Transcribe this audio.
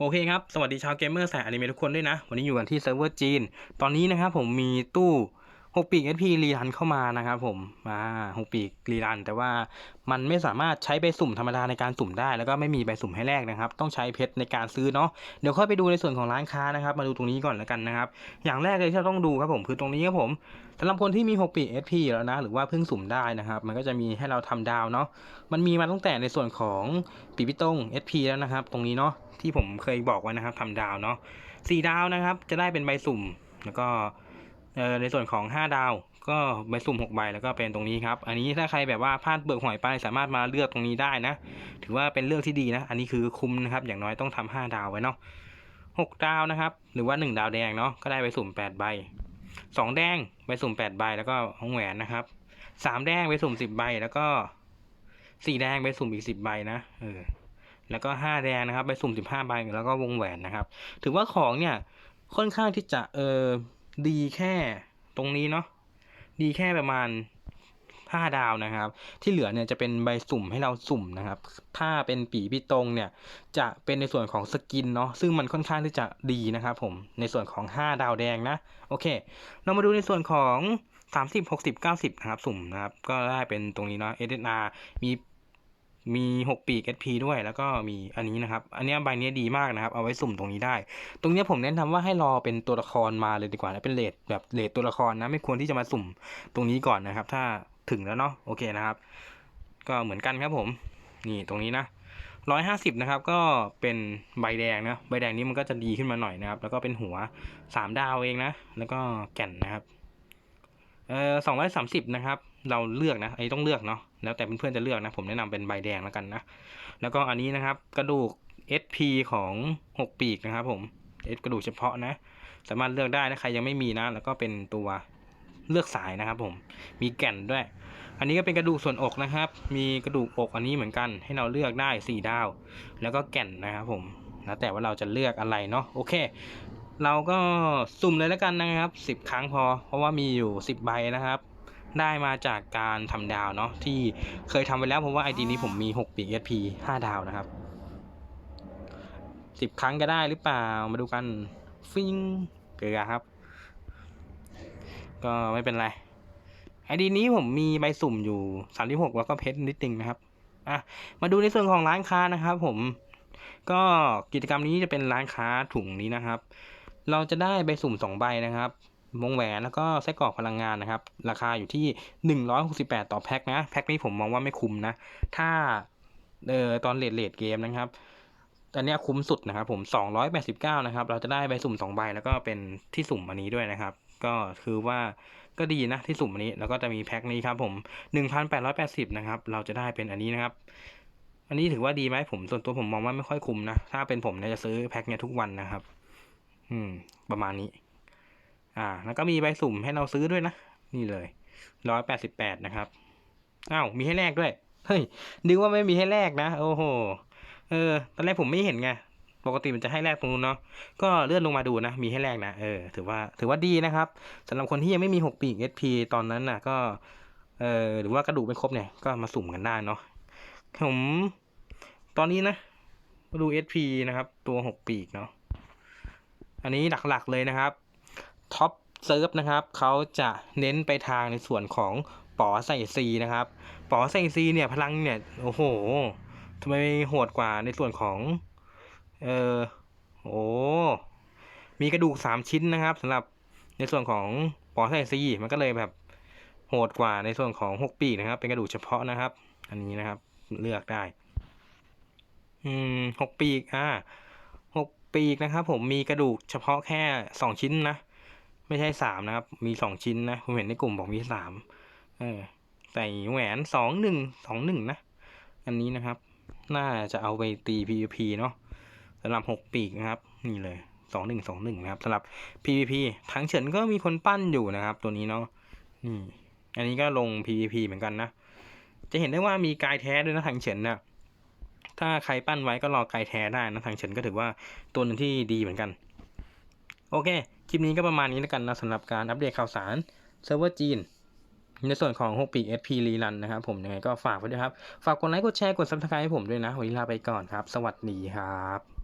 โอเคครับ สวัสดีชาวเกมเมอร์สายอนิเมะทุกคนด้วยนะ วันนี้อยู่กันที่เซิร์ฟเวอร์จีน ตอนนี้นะครับผมมีตู้ 6ปีก SP รีรันเข้ามานะครับผมมา6ปีกรีรัน แต่ว่ามันไม่สามารถใช้ใบสุ่มธรรมดาในการสุ่มได้ แล้วก็ไม่มีใบสุ่มให้แลกนะครับ ต้องใช้เพชรในการซื้อเนาะเดี๋ยวค่อยไปดูในส่วนของร้านค้านะครับ มาดูตรงนี้ก่อนแล้วกันนะครับ อย่างแรกเลยที่เราต้องดูครับผมคือตรงนี้ครับผมสำหรับคนที่มี 6 ปี SP แล้วนะ หรือว่าเพิ่งสุ่มได้นะครับ มันก็จะมีให้เราทำดาวเนาะมันมีมาตั้งแต่ในส่วนของปีพิตง SP แล้วนะครับ ตรงนี้เนาะที่ผมเคยบอกไว้นะครับทำดาวเนาะสี่ดาวนะครับ จะได้เป็นใบสุ่มแล้วก็ ในส่วนของ 5 ดาว ก็ใบสุ่ม6ใบแล้วก็เป็นตรงนี้ครับ อันนี้ถ้าใครแบบว่าพลาดเบิกหวยไปสามารถมาเลือกตรงนี้ได้นะ ถือว่าเป็นเรื่องที่ดีนะ อันนี้คือคุ้มนะครับ อย่างน้อยต้องทำ5ดาวไว้เนาะ6ดาวนะครับ หรือว่า 1 ดาวแดงเนาะ ก็ได้ใบสุ่ม8ใบ 2 แดงใบสุ่ม8ใบแล้วก็ห้องแหวนนะครับ 3 แดงใบสุ่ม10ใบแล้วก็ 4 แดงใบสุ่มอีก10ใบนะ เออ แล้วก็ห้าแดงนะครับไปสุ่มสิบห้าใบแล้วก็วงแหวนนะครับ ถือว่าของเนี่ยค่อนข้างที่จะเออ ดีแค่ตรงนี้เนาะดีแค่ประมาณห้าดาวนะครับ ที่เหลือเนี่ยจะเป็นใบสุ่มให้เราสุ่มนะครับ ถ้าเป็นปีพี่ตรงเนี่ยจะเป็นในส่วนของสกินเนาะซึ่งมันค่อนข้างที่จะดีนะครับผมในส่วนของ 5 ดาวแดงนะโอเค เรามาดูในส่วนของ 30 60 90 นะครับ สุ่มนะครับ ก็ได้เป็นตรงนี้เนาะ SSR มี มี6ปีก SP ด้วย แล้วก็มีอันนี้นะครับ อันนี้ใบนี้ดีมากนะครับ เอาไว้สุ่มตรงนี้ได้ ตรงนี้ผมแนะนำว่าให้รอเป็นตัวละครมาเลยดีกว่านะเป็นเลทแบบเลทตัวละครนะไม่ควรที่จะมาสุ่มตรงนี้ก่อนนะครับ ถ้าถึงแล้วเนาะโอเคนะครับ ก็เหมือนกันครับผม นี่ตรงนี้นะร้อยห้าสิบนะครับก็เป็นใบแดงนะใบแดงนี้มันก็จะดีขึ้นมาหน่อยนะครับ แล้วก็เป็นหัวสามดาวเองนะ แล้วก็แก่นนะครับ เอ่อสองร้อยสามสิบนะครับ เราเลือกนะอันนี้ต้องเลือกเนาะแล้วแต่เพื่อนๆจะเลือกนะ ผมแนะนำเป็นใบแดงแล้วกันนะ แล้วก็อันนี้นะครับกระดูก SP ของหกปีกนะครับผมกระดูกเฉพาะนะ สามารถเลือกได้นะใครยังไม่มีนะ แล้วก็เป็นตัวเลือกสายนะครับผมมีแก่นด้วย อันนี้ก็เป็นกระดูกส่วนอกนะครับ มีกระดูกอกอันนี้เหมือนกันให้เราเลือกได้สี่ดาว แล้วก็แก่นนะครับผมแล้วแต่ว่าเราจะเลือกอะไรเนาะโอเค เราก็สุ่มเลยแล้วกันนะครับสิบครั้งพอ เพราะว่ามีอยู่สิบใบนะครับ ได้มาจากการทำดาวเนาะที่เคยทำไปแล้วเพราะว่าไอดีนี้ผมมี6ปีก SP 5ดาวนะครับ10ครั้งก็ได้หรือเปล่ามาดูกันฟิงเกลือครับ ก็ไม่เป็นไรไอดีนี้ผมมีใบสุ่มอยู่36แล้วก็เพชรนิดนึงนะครับอะมาดูในส่วนของร้านค้านะครับ ผมก็กิจกรรมนี้จะเป็นร้านค้าถุงนี้นะครับ เราจะได้ใบสุ่ม2ใบนะครับวงแหวนแล้วก็ไส้กรอกพลังงานนะครับ ราคาอยู่ที่ 168 ต่อแพ็คนะแพ็คนี้ผมมองว่าไม่คุ้มนะ ถ้าเออตอนเลทเลทเกมนะครับอันนี้คุ้มสุดนะครับ ผม 289 นะครับ เราจะได้ใบสุ่ม2ใบแล้วก็เป็นที่สุ่มอันนี้ด้วยนะครับ ก็คือว่าก็ดีนะที่สุ่มอันนี้แล้วก็จะมีแพ็คนี้ครับ ผม 1,880 นะครับ เราจะได้เป็นอันนี้นะครับ อันนี้ถือว่าดีไหมผมส่วนตัวผมมองว่าไม่ค่อยคุ้มนะถ้าเป็นผมเนี่ยจะซื้อแพ็คเนี้ยทุกวันนะครับ อืม ประมาณนี้ อ่า แล้วก็มีใบสุ่มให้เราซื้อด้วยนะ นี่เลยร้อยแปดสิบแปดนะครับอ้าวมีให้แลกด้วย เฮ้ย นึกว่าไม่มีให้แลกนะ โอ้โห เออ ตอนแรกผมไม่เห็นไง ปกติมันจะให้แลกตรงนู้นเนาะ ก็เลื่อนลงมาดูนะ มีให้แลกนะ เออ ถือว่า ถือว่าดีนะครับสำหรับคนที่ยังไม่มีหกปีก SP ตอนนั้นน่ะ ก็ เออ หรือว่ากระดูกไม่ครบเนี่ย ก็มาสุ่มกันได้เนาะ ผม ตอนนี้นะมาดู SP นะครับ ตัวหกปีกเนาะ อันนี้หลักๆเลยนะครับท็อปเซิร์ฟนะครับเขาจะเน้นไปทางในส่วนของป๋อใส่ซีนะครับป๋อใส่ซีเนี่ยพลังเนี่ยโอ้โหทำไมโหดกว่าในส่วนของเออโอ้มีกระดูกสามชิ้นนะครับสำหรับในส่วนของป๋อใส่ซีมันก็เลยแบบโหดกว่าในส่วนของหกปีกนะครับ เป็นกระดูกเฉพาะนะครับ อันนี้นะครับเลือกได้ อืมหกปีกอ่า ปีกนะครับ ผมมีกระดูกเฉพาะแค่สองชิ้นนะ ไม่ใช่สามนะครับ มีสองชิ้นนะผมเห็นในกลุ่มบอกมีสามเออใส่แหวนสองหนึ่งสองหนึ่งนะ อันนี้นะครับ น่าจะเอาไปตี PVP เนาะสำหรับหกปีกนะครับ นี่เลยสองหนึ่งสองหนึ่งนะครับสำหรับ PVP ทั้งเฉินก็มีคนปั้นอยู่นะครับ ตัวนี้เนาะนี่อันนี้ก็ลง PVP เหมือนกันนะ จะเห็นได้ว่ามีกายแท้ด้วยนะทางเฉินนะ ถ้าใครปั้นไว้ก็รอไกลแท้ได้นะทางเฉินก็ถือว่าตัวหนึ่งที่ดีเหมือนกัน โอเค คลิปนี้ก็ประมาณนี้แล้วกันนะสำหรับการอัปเดตข่าวสารเซิร์ฟเวอร์จีนในส่วนของ6ปี SP รีรันนะครับผมยังไงก็ฝากไว้ด้วยครับ ฝากกดไลค์กดแชร์กด subscribe ให้ผมด้วยนะ วันนี้ลาไปก่อนครับ สวัสดีครับ